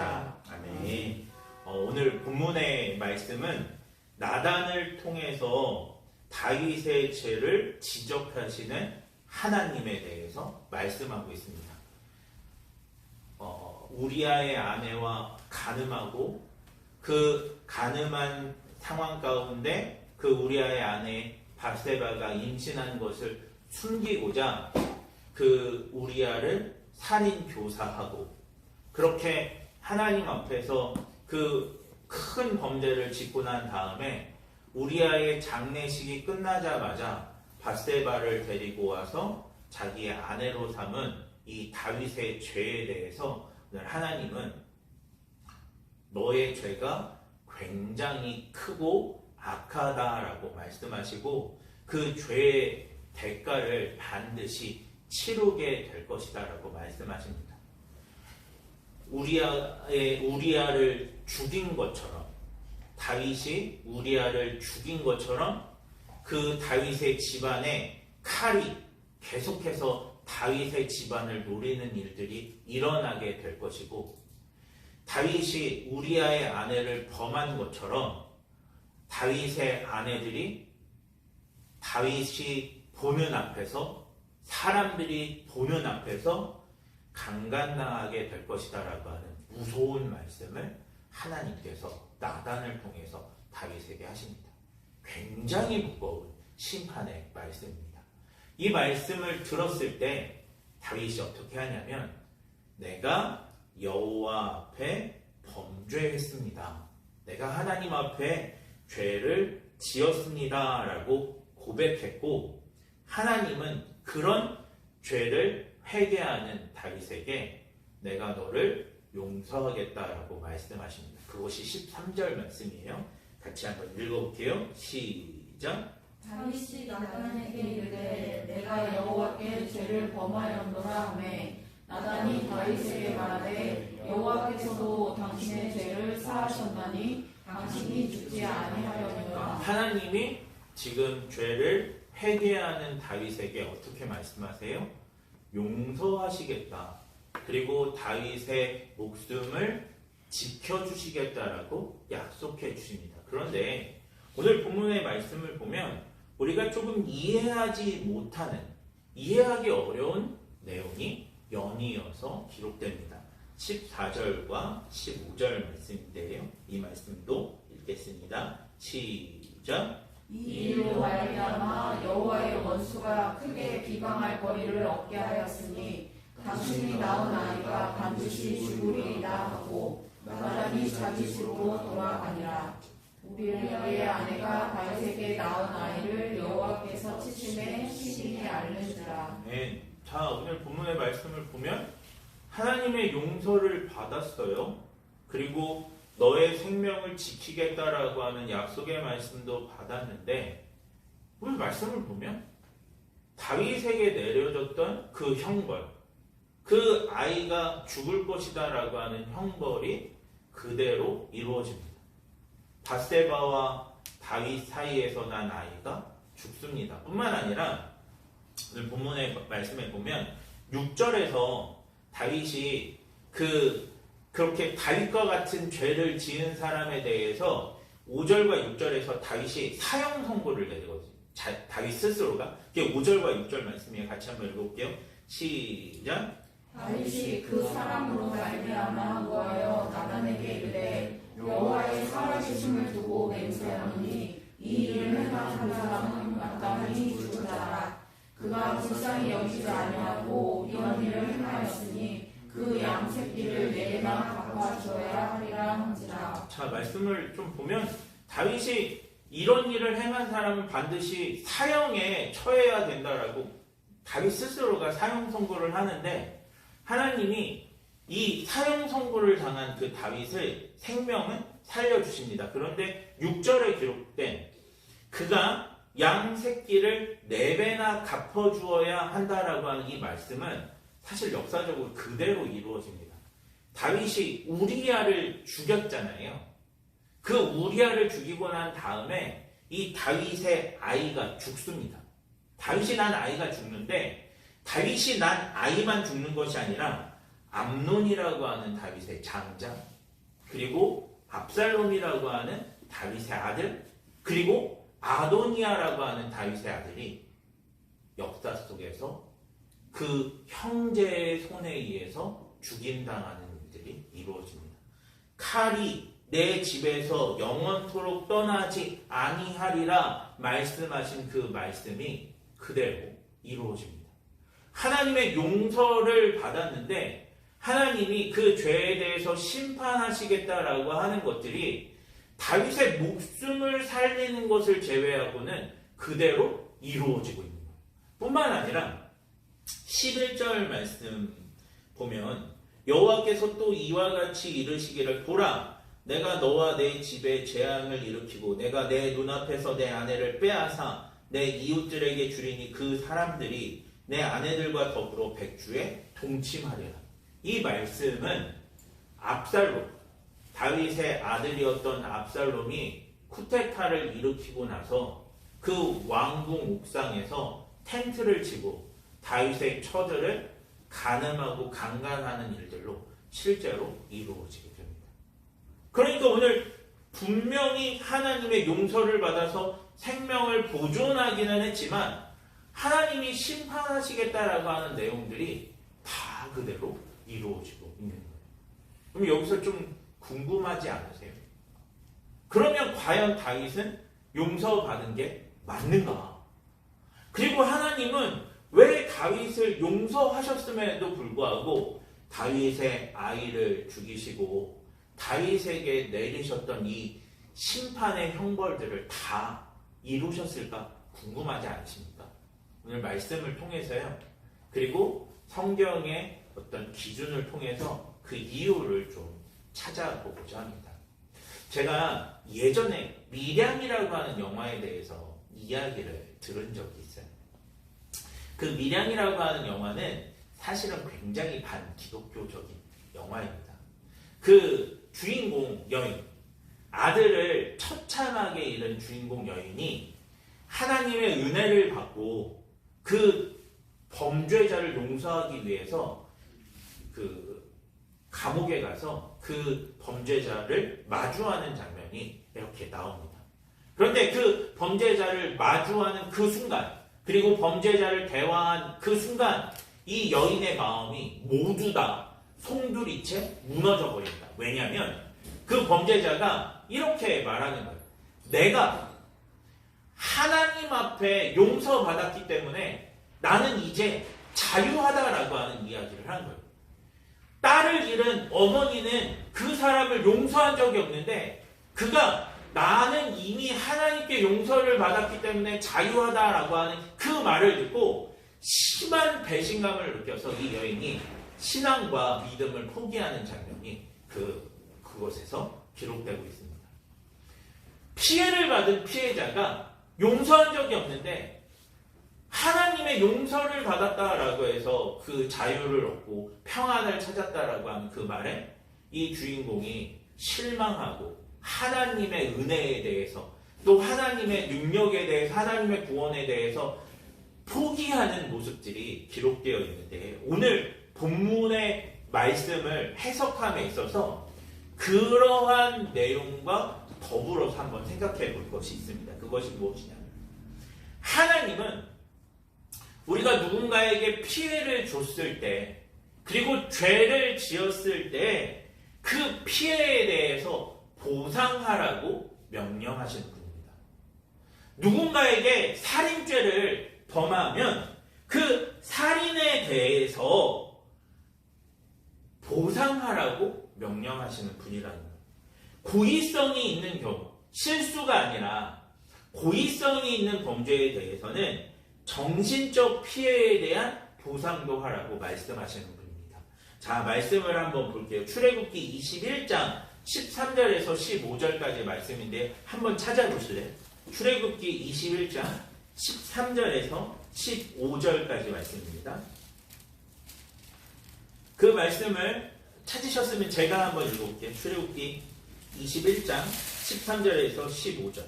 할지라. 아멘. 어, 오늘 본문의 말씀은 나단을 통해서 다윗의 죄를 지적하시는 하나님에 대해서 말씀하고 있습니다. 어, 우리아의 아내와 가늠하고 그 가늠한 상황 가운데 그 우리아의 아내 바세바가 임신한 것을 숨기고자 그 우리아를 살인 교사하고 그렇게 하나님 앞에서 그 큰 범죄를 짓고 난 다음에 우리아의 장례식이 끝나자마자 바세바를 데리고 와서 자기의 아내로 삼은 이 다윗의 죄에 대해서 오늘 하나님은 너의 죄가 굉장히 크고 악하다라고 말씀하시고 그 죄의 대가를 반드시 치르게 될 것이다라고 말씀하십니다. 우리아의 우리아를 죽인 것처럼 다윗이 우리아를 죽인 것처럼 그 다윗의 집안에 칼이 계속해서 다윗의 집안을 노리는 일들이 일어나게 될 것이고 다윗이 우리아의 아내를 범한 것처럼 다윗의 아내들이 다윗이 보는 앞에서 사람들이 보는 앞에서 강간당하게 될 것이다라고 하는 무서운 말씀을 하나님께서 나단을 통해서 다윗에게 하십니다. 굉장히 무거운 심판의 말씀입니다. 이 말씀을 들었을 때 다윗이 어떻게 하냐면 내가 여호와 앞에 범죄했습니다. 내가 하나님 앞에 죄를 지었습니다라고 고백했고 하나님은 그런 죄를 회개하는 다윗에게 내가 너를 용서하겠다라고 말씀하십니다. 그것이 13절 말씀이에요. 같이 한번 읽어볼게요. 시작. 다윗이 나단에게 이르되 내가 여호와께 죄를 범하였노라 하매 나단이 다윗에게 말하되 여호와께서도 당신의 죄를 사하셨나니 당신이 죽지 아니하려니와 하나님이 지금 죄를 회개하는 다윗에게 어떻게 말씀하세요? 용서하시겠다. 그리고 다윗의 목숨을 지켜주시겠다라고 약속해 주십니다. 그런데 오늘 본문의 말씀을 보면 우리가 조금 이해하지 못하는, 이해하기 어려운 내용이 연이어서 기록됩니다. 14절과 15절 말씀인데요. 이 말씀도 읽겠습니다. 시작. 이 일로 말미암아 여호와의 원수가 크게 비방할 거리를 얻게 하였으니 당신이 낳은 아이가 반드시 죽으리이다 하고 나단이 자기 집으로 돌아가니라 우리의 아내가 다윗에게 낳은 아이를 여호와께서 치심에 시신이 앓는지라 네. 자, 오늘 본문의 말씀을 보면 하나님의 용서를 받았어요. 그리고 너의 생명을 지키겠다라고 하는 약속의 말씀도 받았는데 오늘 말씀을 보면 다윗에게 내려졌던 그 형벌, 그 아이가 죽을 것이다라고 하는 형벌이 그대로 이루어집니다. 바세바와 다윗 사이에서 난 아이가 죽습니다. 뿐만 아니라 오늘 본문의 말씀에 보면 6절에서 다윗이 그 그렇게 다윗과 같은 죄를 지은 사람에 대해서 5절과 6절에서 다윗이 사형 선고를 내리거든요. 자, 다윗 스스로가 그게 5절과 6절 말씀이에요. 같이 한번 읽어볼게요. 시작. 다윗이 그 사람으로 말미암아 구하여 나단에게 이르되 여호와의 살아계심을 두고 맹세하노니 이 일을 행한 그 사람은 마땅히 죽을 자라 그가 불쌍히 여기지 아니하고 이런 일을 행하였으니 그 양새끼를 내게나 갚아주어야 하리라 한지라 자, 말씀을 좀 보면 다윗이 이런 일을 행한 사람은 반드시 사형에 처해야 된다라고 다윗 스스로가 사형 선고를 하는데 하나님이 이 사형 선고를 당한 그 다윗의 생명은 살려주십니다. 그런데 6절에 기록된 그가 양 새끼를 네 배나 갚아주어야 한다라고 하는 이 말씀은 사실 역사적으로 그대로 이루어집니다. 다윗이 우리야를 죽였잖아요. 그 우리야를 죽이고 난 다음에 이 다윗의 아이가 죽습니다. 다윗이 난 아이가 죽는데 다윗이 난 아이만 죽는 것이 아니라 암논이라고 하는 다윗의 장자, 그리고 압살롬이라고 하는 다윗의 아들, 그리고 아도니아라고 하는 다윗의 아들이 역사 속에서 그 형제의 손에 의해서 죽임당하는 일들이 이루어집니다. 칼이 내 집에서 영원토록 떠나지 아니하리라 말씀하신 그 말씀이 그대로 이루어집니다. 하나님의 용서를 받았는데 하나님이 그 죄에 대해서 심판하시겠다라고 하는 것들이 다윗의 목숨을 살리는 것을 제외하고는 그대로 이루어지고 있는 거예요. 뿐만 아니라 11절 말씀 보면 여호와께서 또 이와 같이 이르시기를 보라 내가 너와 내 집에 재앙을 일으키고 내가 내 눈앞에서 내 아내를 빼앗아 내 이웃들에게 주리니 그 사람들이 내 아내들과 더불어 백주에 동침하리라. 이 말씀은 압살롬 다윗의 아들이었던 압살롬이 쿠데타를 일으키고 나서 그 왕궁 옥상에서 텐트를 치고 다윗의 처들을 가늠하고 강간하는 일들로 실제로 이루어지게 됩니다. 그러니까 오늘 분명히 하나님의 용서를 받아서 생명을 보존하기는 했지만 하나님이 심판하시겠다라고 하는 내용들이 다 그대로 이루어지고 있는 거예요. 그럼 여기서 좀 궁금하지 않으세요? 그러면 과연 다윗은 용서받은 게 맞는가? 그리고 하나님은 왜 다윗을 용서하셨음에도 불구하고 다윗의 아이를 죽이시고 다윗에게 내리셨던 이 심판의 형벌들을 다 이루셨을까 궁금하지 않으십니까? 오늘 말씀을 통해서요. 그리고 성경의 어떤 기준을 통해서 그 이유를 좀 찾아보고자 합니다. 제가 예전에 미량이라고 하는 영화에 대해서 이야기를 들은 적이 있어요. 그 미량이라고 하는 영화는 사실은 굉장히 반기독교적인 영화입니다. 그 주인공 여인, 아들을 처참하게 잃은 주인공 여인이 하나님의 은혜를 받고 그 범죄자를 용서하기 위해서 그 감옥에 가서 그 범죄자를 마주하는 장면이 이렇게 나옵니다. 그런데 그 범죄자를 마주하는 그 순간, 그리고 범죄자를 대화한 그 순간, 이 여인의 마음이 모두 다 송두리째 무너져 버린다. 왜냐하면 그 범죄자가 이렇게 말하는 거예요. 내가 하나님 앞에 용서받았기 때문에 나는 이제 자유하다라고 하는 이야기를 한 거예요. 딸을 잃은 어머니는 그 사람을 용서한 적이 없는데 그가 나는 이미 하나님께 용서를 받았기 때문에 자유하다라고 하는 그 말을 듣고 심한 배신감을 느껴서 이 여인이 신앙과 믿음을 포기하는 장면이 그 그곳에서 기록되고 있습니다. 피해를 받은 피해자가 용서한 적이 없는데 하나님의 용서를 받았다라고 해서 그 자유를 얻고 평안을 찾았다라고 하는 그 말에 이 주인공이 실망하고 하나님의 은혜에 대해서 또 하나님의 능력에 대해서 하나님의 구원에 대해서 포기하는 모습들이 기록되어 있는데 오늘 본문의 말씀을 해석함에 있어서 그러한 내용과 더불어서 한번 생각해 볼 것이 있습니다. 그것이 무엇이냐? 하나님은 우리가 누군가에게 피해를 줬을 때, 그리고 죄를 지었을 때, 그 피해에 대해서 보상하라고 명령하시는 분입니다. 누군가에게 살인죄를 범하면 그 살인에 대해서 보상하라고 명령하시는 분이라는 거예요. 고의성이 있는 경우, 실수가 아니라 고의성이 있는 범죄에 대해서는 정신적 피해에 대한 보상도 하라고 말씀하시는 분입니다. 자, 말씀을 한번 볼게요. 출애굽기 21장 13절에서 15절까지 말씀인데 한번 찾아보실래요? 출애굽기 21장 13절에서 15절까지 말씀입니다. 그 말씀을 찾으셨으면 제가 한번 읽어볼게요. 출애굽기 21장 13절에서 15절.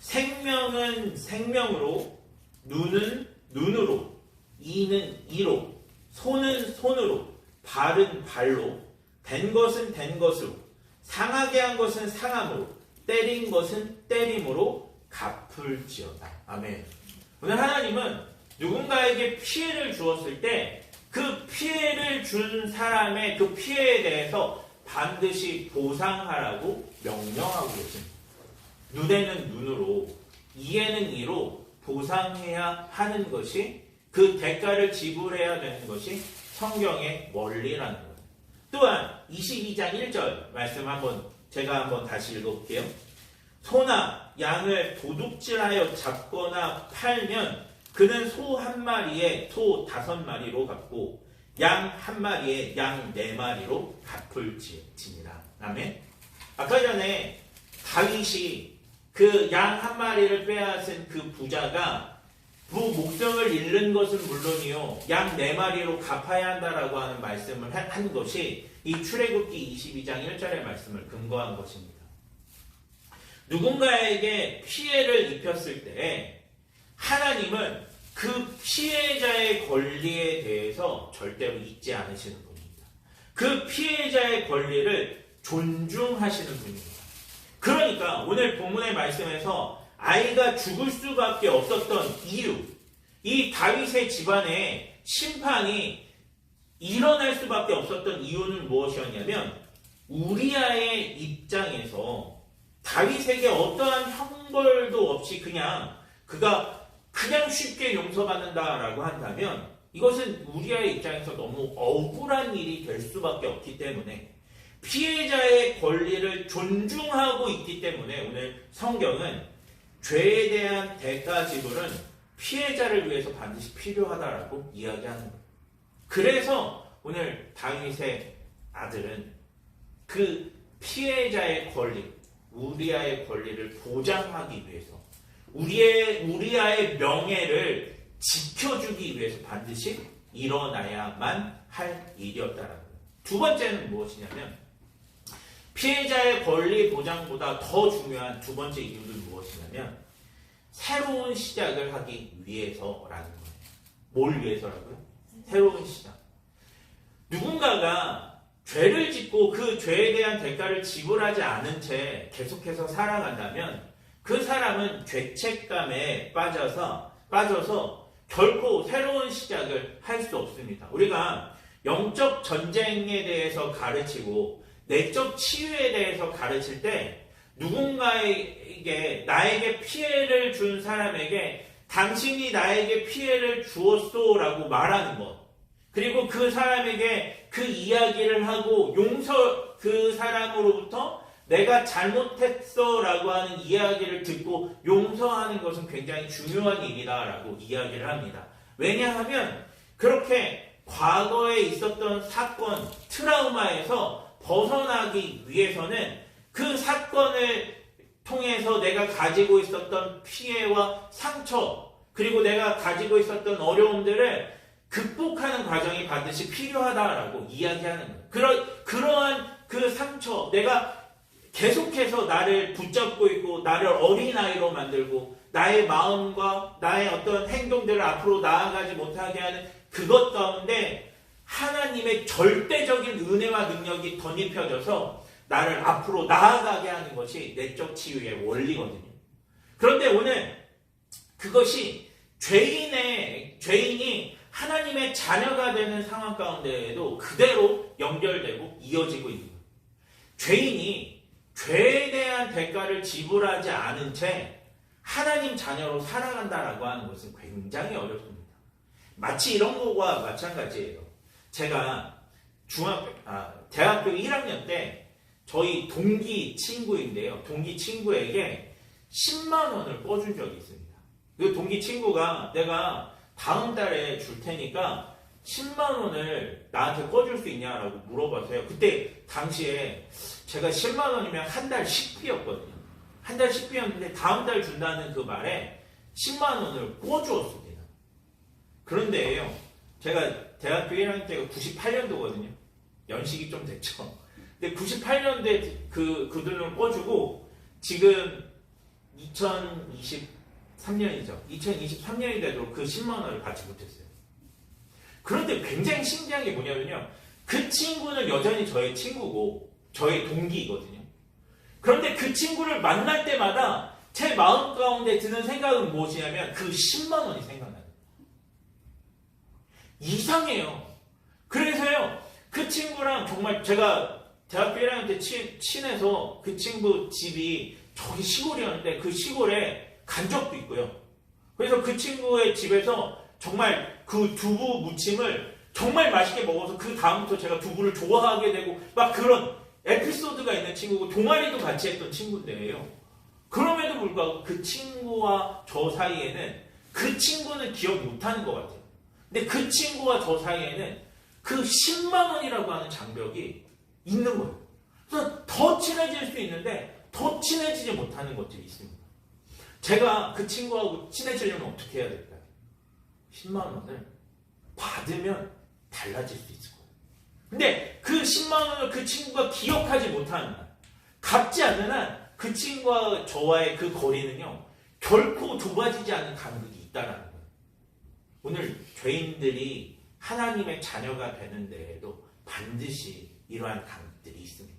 생명은 생명으로, 눈은 눈으로, 이는 이로, 손은 손으로, 발은 발로 된 것은 된 것으로 상하게 한 것은 상함으로 때린 것은 때림으로 갚을지어다. 아멘. 오늘 하나님은 누군가에게 피해를 주었을 때 그 피해를 준 사람의 그 피해에 대해서 반드시 보상하라고 명령하고 계십니다. 눈에는 눈으로, 이에는 이로 보상해야 하는 것이 그 대가를 지불해야 되는 것이 성경의 원리라는. 또한 22장 1절 말씀 한번 제가 한번 다시 읽어볼게요. 소나 양을 도둑질하여 잡거나 팔면 그는 소 한 마리에 소 다섯 마리로 갚고 양 한 마리에 양 네 마리로 갚을지니라. 아멘. 아까 전에 다윗이 그 양 한 마리를 빼앗은 그 부자가 부 목적을 잃는 것은 물론이요 양 네 마리로 갚아야 한다라고 하는 말씀을 한- 한 것이 이 출애굽기 22장 1절의 말씀을 근거한 것입니다. 누군가에게 피해를 입혔을 때 하나님은 그 피해자의 권리에 대해서 절대로 잊지 않으시는 분입니다. 그 피해자의 권리를 존중하시는 분입니다. 그러니까 오늘 본문의 말씀에서 아이가 죽을 수밖에 없었던 이유, 이 다윗의 집안에 심판이 일어날 수밖에 없었던 이유는 무엇이었냐면 우리아의 입장에서 다윗에게 어떠한 형벌도 없이 그냥 그가 그냥 쉽게 용서받는다라고 한다면 이것은 우리아의 입장에서 너무 억울한 일이 될 수밖에 없기 때문에 피해자의 권리를 존중하고 있기 때문에 오늘 성경은 죄에 대한 대가 지불은 피해자를 위해서 반드시 필요하다라고 이야기하는 거예요. 그래서 오늘 다윗의 아들은 그 피해자의 권리, 우리아의 권리를 보장하기 위해서 우리의 우리아의 명예를 지켜주기 위해서 반드시 일어나야만 할 일이었다라는 거예요. 두 번째는 무엇이냐면 피해자의 권리 보장보다 더 중요한 두 번째 이유는 무엇이냐면 새로운 시작을 하기 위해서라는 거예요. 뭘 위해서라고요? 새로운 시작. 누군가가 죄를 짓고 그 죄에 대한 대가를 지불하지 않은 채 계속해서 살아간다면 그 사람은 죄책감에 빠져서 빠져서 결코 새로운 시작을 할 수 없습니다. 우리가 영적 전쟁에 대해서 가르치고 내적 치유에 대해서 가르칠 때 누군가에게 나에게 피해를 준 사람에게 당신이 나에게 피해를 주었소라고 말하는 것. 그리고 그 사람에게 그 이야기를 하고 용서 그 사람으로부터 내가 잘못했어라고 하는 이야기를 듣고 용서하는 것은 굉장히 중요한 일이다라고 이야기를 합니다. 왜냐하면 그렇게 과거에 있었던 사건, 트라우마에서 벗어나기 위해서는 그 사건을 통해서 내가 가지고 있었던 피해와 상처, 그리고 내가 가지고 있었던 어려움들을 극복하는 과정이 반드시 필요하다라고 이야기하는 거예요. 그러, 그러한 그 상처, 내가 계속해서 나를 붙잡고 있고, 나를 어린아이로 만들고, 나의 마음과 나의 어떤 행동들을 앞으로 나아가지 못하게 하는 그것 가운데 하나님의 절대적인 은혜와 능력이 덧입혀져서 나를 앞으로 나아가게 하는 것이 내적 치유의 원리거든요. 그런데 오늘 그것이 죄인의, 죄인이 하나님의 자녀가 되는 상황 가운데에도 그대로 연결되고 이어지고 있는 거예요. 죄인이 죄에 대한 대가를 지불하지 않은 채 하나님 자녀로 살아간다라고 하는 것은 굉장히 어렵습니다. 마치 이런 거와 마찬가지예요. 제가 중학교, 아, 대학교 1학년 때 저희 동기 친구인데요. 동기 친구에게 10만 원을 꿔준 적이 있습니다. 그 동기 친구가 내가 다음 달에 줄 테니까 10만 원을 나한테 꿔줄 수 있냐라고 물어봐서요. 그때 당시에 제가 10만 원이면 한 달 식비였거든요. 한 달 식비였는데 다음 달 준다는 그 말에 10만 원을 꿔주었습니다. 그런데요, 제가 대학교 1학년 때가 98년도거든요. 연식이 좀 됐죠. 근데 98년도에 그, 그 돈을 꿔주고 지금 2023년이죠. 2023년이 돼도 그 10만 원을 받지 못했어요. 그런데 굉장히 신기한 게 뭐냐면요. 그 친구는 여전히 저의 친구고 저의 동기이거든요. 그런데 그 친구를 만날 때마다 제 마음 가운데 드는 생각은 무엇이냐면 그 10만 원이 생각나요. 이상해요. 그래서요, 그 친구랑 정말 제가 대학교 1학년 때 친, 친해서 그 친구 집이 저기 시골이었는데 그 시골에 간 적도 있고요. 그래서 그 친구의 집에서 정말 그 두부 무침을 정말 맛있게 먹어서 그 다음부터 제가 두부를 좋아하게 되고 막 그런 에피소드가 있는 친구고 동아리도 같이 했던 친구인데요. 그럼에도 불구하고 그 친구와 저 사이에는 그 친구는 기억 못하는 것 같아요. 근데 그 친구와 저 사이에는 그 10만 원이라고 하는 장벽이 있는 거예요. 그래서 더 친해질 수 있는데 더 친해지지 못하는 것들이 있습니다. 제가 그 친구하고 친해지려면 어떻게 해야 될까요? 10만 원을 받으면 달라질 수 있을 거예요. 근데 그 10만 원을 그 친구가 기억하지 못하는 한, 갚지 않는 한 그 친구와 저와의 그 거리는요, 결코 좁아지지 않는 간극이 있다라는. 오늘 죄인들이 하나님의 자녀가 되는 데에도 반드시 이러한 간극들이 있습니다.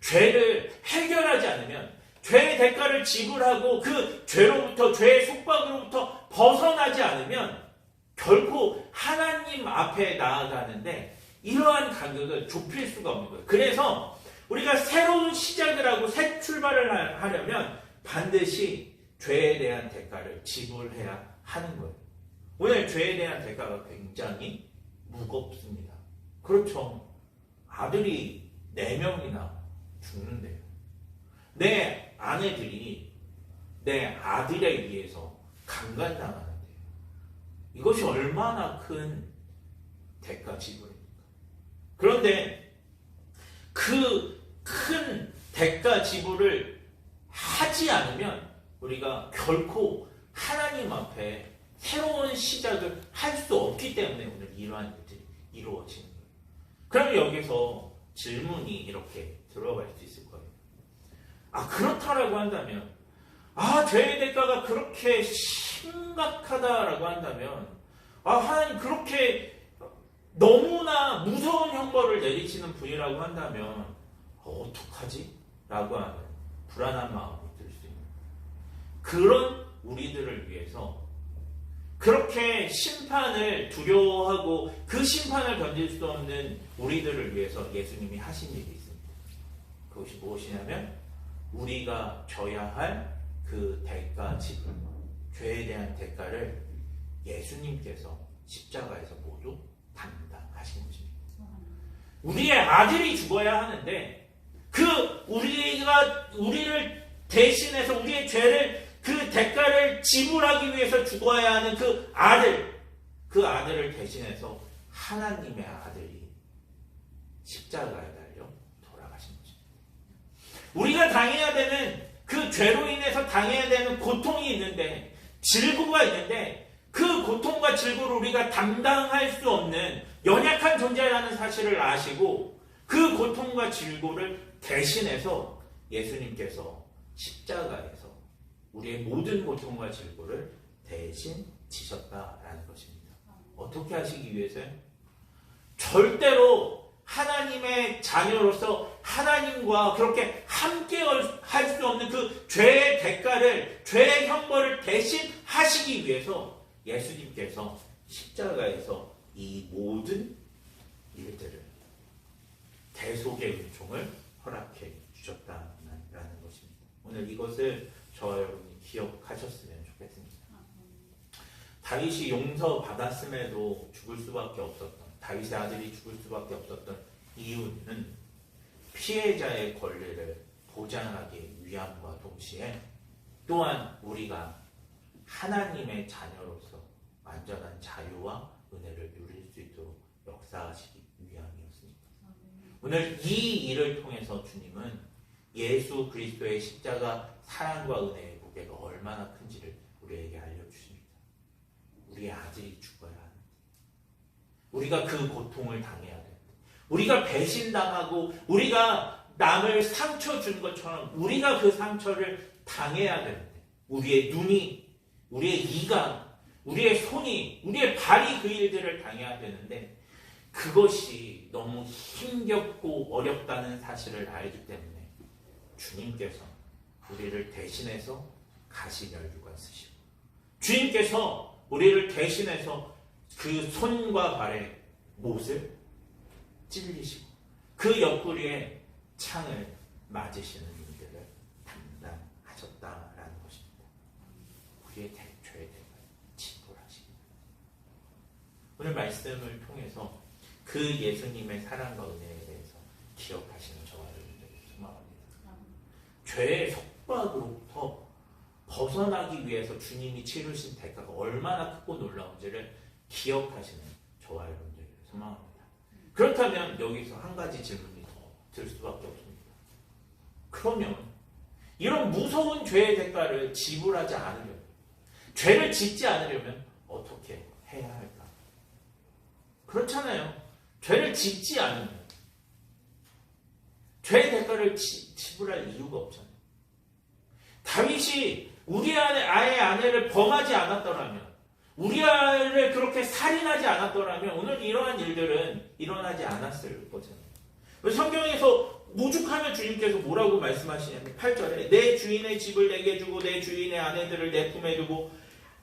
죄를 해결하지 않으면 죄의 대가를 지불하고 그 죄로부터 죄의 속박으로부터 벗어나지 않으면 결코 하나님 앞에 나아가는데 이러한 간격을 좁힐 수가 없는 거예요. 그래서 우리가 새로운 시작을 하고 새 출발을 하- 하려면 반드시 죄에 대한 대가를 지불해야 하는 거예요. 오늘 죄에 대한 대가가 굉장히 무겁습니다. 그렇죠. 아들이 네명이나 죽는데요. 내 아내들이 내 아들에 의해서 강간당하는데요. 이것이 얼마나 큰 대가 지불입니까? 그런데 그 큰 대가 지불을 하지 않으면 우리가 결코 하나님 앞에 새로운 시작을 할 수 없기 때문에 오늘 이러한 일들이 이루어지는 거예요. 그럼 여기서 질문이 이렇게 들어갈 수 있을 거예요. 아, 그렇다라고 한다면, 아, 죄의 대가가 그렇게 심각하다라고 한다면, 아, 하나님 그렇게 너무나 무서운 형벌을 내리시는 분이라고 한다면, 어, 어떡하지? 라고 하는 불안한 마음이 들 수 있는. 그런 우리들을 위해서 그렇게 심판을 두려워하고 그 심판을 견딜 수 없는 우리들을 위해서 예수님이 하신 일이 있습니다. 그것이 무엇이냐면 우리가 져야 할 그 대가 지불, 죄에 대한 대가를 예수님께서 십자가에서 모두 담당하신 것입니다. 우리의 아들이 죽어야 하는데 그 우리가 우리를 대신해서 우리의 죄를 그 대가를 지불하기 위해서 죽어야 하는 그 아들, 그 아들을 대신해서 하나님의 아들이 십자가에 달려 돌아가신 것입니다. 우리가 당해야 되는 그 죄로 인해서 당해야 되는 고통이 있는데, 질고가 있는데, 그 고통과 질고를 우리가 담당할 수 없는 연약한 존재라는 사실을 아시고, 그 고통과 질고를 대신해서 예수님께서 십자가에서 우리의 모든 고통과 질고를 대신 지셨다라는 것입니다. 어떻게 하시기 위해서요? 절대로 하나님의 자녀로서 하나님과 그렇게 함께 할 수 없는 그 죄의 대가를, 죄의 형벌을 대신 하시기 위해서 예수님께서 십자가에서 이 모든 일들을 대속의 은총을 허락해 주셨다는 것입니다. 오늘 이것을 저와 여러분이 기억하셨으면 좋겠습니다. 다윗이 용서 받았음에도 죽을 수밖에 없었던 다윗의 아들이 죽을 수밖에 없었던 이유는 피해자의 권리를 보장하기 위함과 동시에 또한 우리가 하나님의 자녀로서 완전한 자유와 은혜를 누릴 수 있도록 역사하시기 위함이었습니다. 오늘 이 일을 통해서 주님은 예수 그리스도의 십자가 사랑과 은혜의 무게가 얼마나 큰지를 우리에게 알려주십니다. 우리의 아들이 죽어야 하는데, 우리가 그 고통을 당해야 되는데, 우리가 배신당하고, 우리가 남을 상처 준 것처럼 우리가 그 상처를 당해야 되는데, 우리의 눈이, 우리의 이가, 우리의 손이, 우리의 발이 그 일들을 당해야 되는데, 그것이 너무 힘겹고 어렵다는 사실을 알기 때문에 주님께서 우리를 대신해서 가시멸류관 쓰시고 주님께서 우리를 대신해서 그 손과 발에 못을 찔리시고 그 옆구리에 창을 맞으시는 일들을 담당하셨다라는 것입니다. 우리의 대죄의 대가를 지불하십니다. 오늘 말씀을 통해서 그 예수님의 사랑과 은혜에 대해서 기억하시는 저와 여러분들을 소망합니다. 죄의 속박으로부터 벗어나기 위해서 주님이 치르신 대가가 얼마나 크고 놀라운지를 기억하시는 저와 여러분들을 소망합니다. 그렇다면 여기서 한 가지 질문이 더 들 수밖에 없습니다. 그러면 이런 무서운 죄의 대가를 지불하지 않으려면 죄를 짓지 않으려면 어떻게 해야 할까? 그렇잖아요. 죄를 짓지 않으면 죄의 대가를 지, 지불할 이유가 없잖아요. 다윗이 우리 아의 아내를 범하지 않았더라면 우리 아이를 그렇게 살인하지 않았더라면 오늘 이러한 일들은 일어나지 않았을 거잖아요. 성경에서 무죽하면 주님께서 뭐라고 말씀하시냐면 8절에 내 주인의 집을 내게 주고 내 주인의 아내들을 내 품에 두고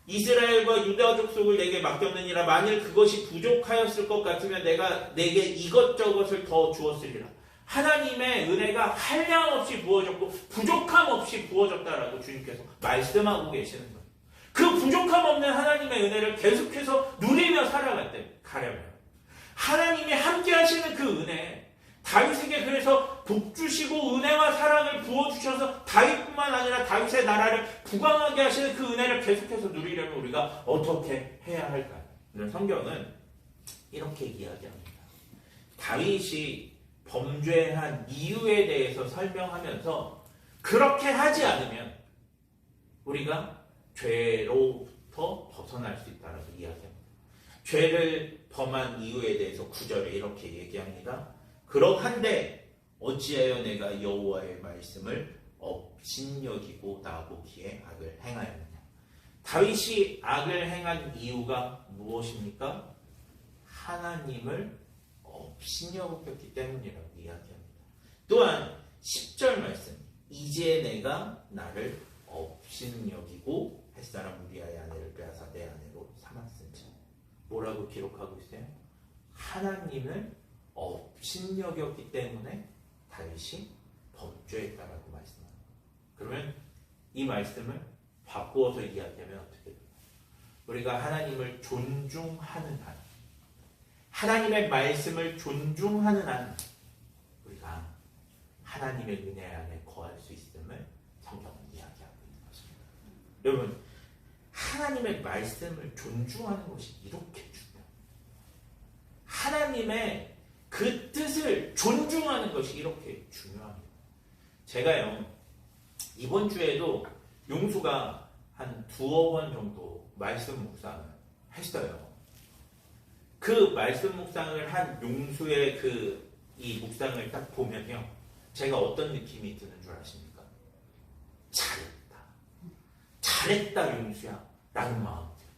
이스라엘과 유다 족속을 내게 맡겼느니라 만일 그것이 부족하였을 것 같으면 내가 내게 이것저것을 더 주었으리라. 하나님의 은혜가 한량 없이 부어졌고 부족함 없이 부어졌다라고 주님께서 말씀하고 계시는 거예요. 그 부족함 없는 하나님의 은혜를 계속해서 누리며 살아갈 때 가려면 하나님이 함께 하시는 그 은혜 다윗에게 그래서 복 주시고 은혜와 사랑을 부어 주셔서 다윗뿐만 아니라 다윗의 나라를 부강하게 하시는 그 은혜를 계속해서 누리려면 우리가 어떻게 해야 할까요? 성경은 이렇게 이야기합니다. 다윗이 범죄한 이유에 대해서 설명하면서 그렇게 하지 않으면 우리가 죄로부터 벗어날 수 있다라고 이야기합니다. 죄를 범한 이유에 대해서 구절에 이렇게 얘기합니다. 그러한데 어찌하여 내가 여호와의 말씀을 업신여기고 나보기에 악을 행하였느냐? 다윗이 악을 행한 이유가 무엇입니까? 하나님을 업 신여겼기 때문이라고 이야기합니다. 또한 10절 말씀 이제 내가 나를 업신여기고 햇사람 우리아의 아내를 빼앗아 내 아내로 삼았은지 뭐라고 기록하고 있어요? 하나님을 업신여겼기 때문에 다윗이 범죄했다라고 말씀합니다. 그러면 이 말씀을 바꾸어서 이야기하면 어떻게 돼요? 우리가 하나님을 존중하는 한, 하나님의 말씀을 존중하는 한, 우리가 하나님의 은혜 안에 거할 수 있음을 성경은 이야기하고 있는 것입니다. 여러분, 하나님의 말씀을 존중하는 것이 이렇게 중요해요. 하나님의 그 뜻을 존중하는 것이 이렇게 중요합니다. 제가요, 이번 주에도 용수가 한 두어 번 정도 말씀 묵상을 했어요. 그 말씀 묵상을 한 용수의 그 이 묵상을 딱 보면요. 제가 어떤 느낌이 드는 줄 아십니까? 잘했다. 잘했다, 용수야. 라는 들어요.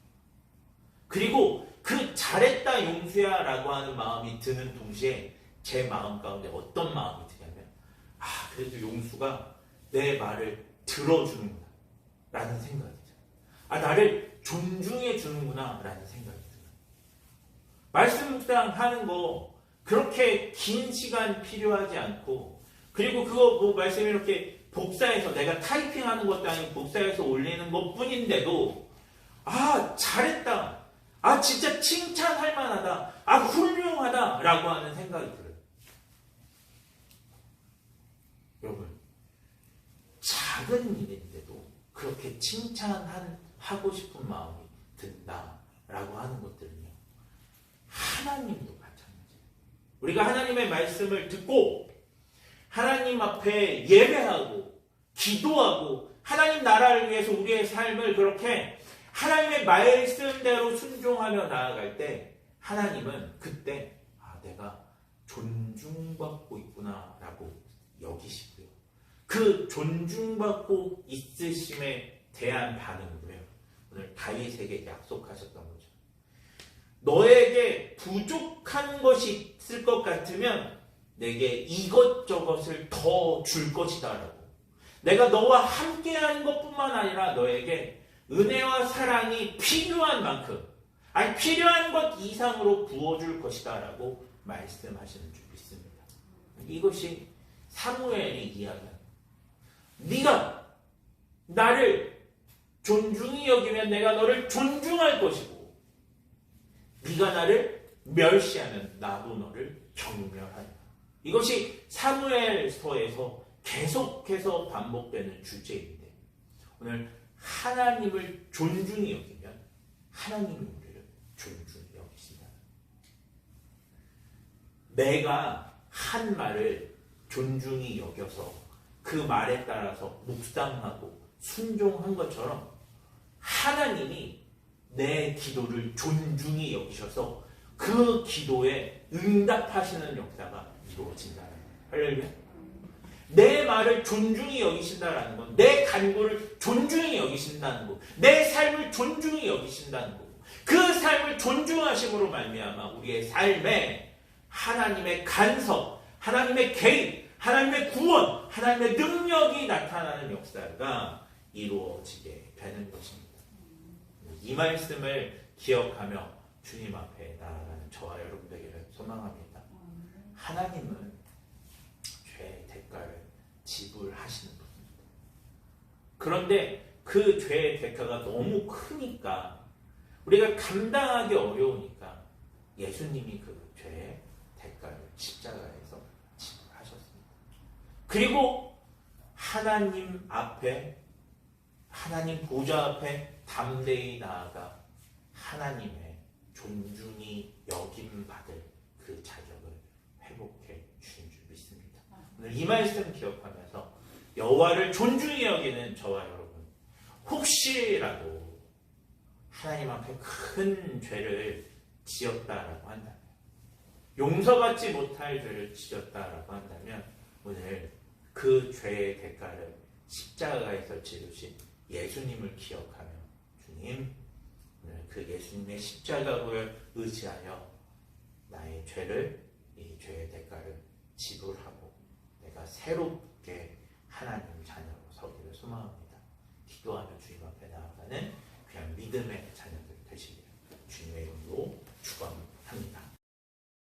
그리고 그 잘했다, 용수야. 라고 하는 마음이 드는 동시에 제 마음 가운데 어떤 마음이 드냐면, 아, 그래도 용수가 내 말을 들어주는구나. 라는 생각이 들어요. 아, 나를 존중해 주는구나. 라는 생각이. 말씀 묵상하는 거 그렇게 긴 시간 필요하지 않고, 그리고 그거 뭐 말씀 이렇게 복사해서 내가 타이핑하는 것도 아니고 복사해서 올리는 것 뿐인데도, 아, 잘했다. 아, 진짜 칭찬할 만하다. 아, 훌륭하다. 라고 하는 생각이 들어요. 여러분, 작은 일인데도 그렇게 칭찬하고 싶은 마음이 든다라고 하는 것들은요. 하나님도 마찬가지예요. 우리가 하나님의 말씀을 듣고 하나님 앞에 예배하고 기도하고 하나님 나라를 위해서 우리의 삶을 그렇게 하나님의 말씀대로 순종하며 나아갈 때 하나님은 그때 아 내가 존중받고 있구나라고 여기시고요. 그 존중받고 있으심에 대한 반응으로요. 오늘 다윗에게 약속하셨던 거죠. 너에게 부족한 것이 있을 것 같으면 내게 이것저것을 더 줄 것이다 라고. 내가 너와 함께하는 것뿐만 아니라 너에게 은혜와 사랑이 필요한 만큼, 아니 필요한 것 이상으로 부어줄 것이다 라고 말씀하시는 줄 믿습니다. 이것이 사무엘이 이야기합니다. 네가 나를 존중히 여기면 내가 너를 존중할 것이고 네가 나를 멸시하면 나도 너를 경멸하리라. 이것이 사무엘서에서 계속해서 반복되는 주제인데 오늘 하나님을 존중히 여기면 하나님이 우리를 존중히 여기신다. 내가 한 말을 존중히 여겨서 그 말에 따라서 묵상하고 순종한 것처럼 하나님이 내 기도를 존중히 여기셔서 그 기도에 응답하시는 역사가 이루어진다는. 할렐루야. 내 말을 존중히 여기신다라는 건 내 간구를 존중히 여기신다는 거, 내 삶을 존중히 여기신다는 거고, 그 삶을 존중하심으로 말미암아 우리의 삶에 하나님의 간섭, 하나님의 개입, 하나님의 구원, 하나님의 능력이 나타나는 역사가 이루어지게 되는 것입니다. 이 말씀을 기억하며 주님 앞에 나아가는 저와 여러분에게를 소망합니다. 하나님은 죄의 대가를 지불하시는 분입니다. 그런데 그 죄의 대가가 너무 크니까 우리가 감당하기 어려우니까 예수님이 그 죄의 대가를 십자가에서 지불하셨습니다. 그리고 하나님 앞에 하나님 보좌 앞에 담대히 나아가 하나님의 존중이 여김 받을 그 자격을 회복해 주신 줄 믿습니다. 오늘 이 말씀 기억하면서 여호와를 존중히 여기는 저와 여러분 혹시라도 하나님 앞에 큰 죄를 지었다라고 한다면 용서받지 못할 죄를 지었다라고 한다면 오늘 그 죄의 대가를 십자가에서 지르신 예수님을 기억하며 주님 그 예수님의 십자가를 의지하여 나의 죄를 이 죄의 대가를 지불하고 내가 새롭게 하나님 자녀로 서기를 소망합니다. 기도하며 주님 앞에 나아가는 그냥 믿음의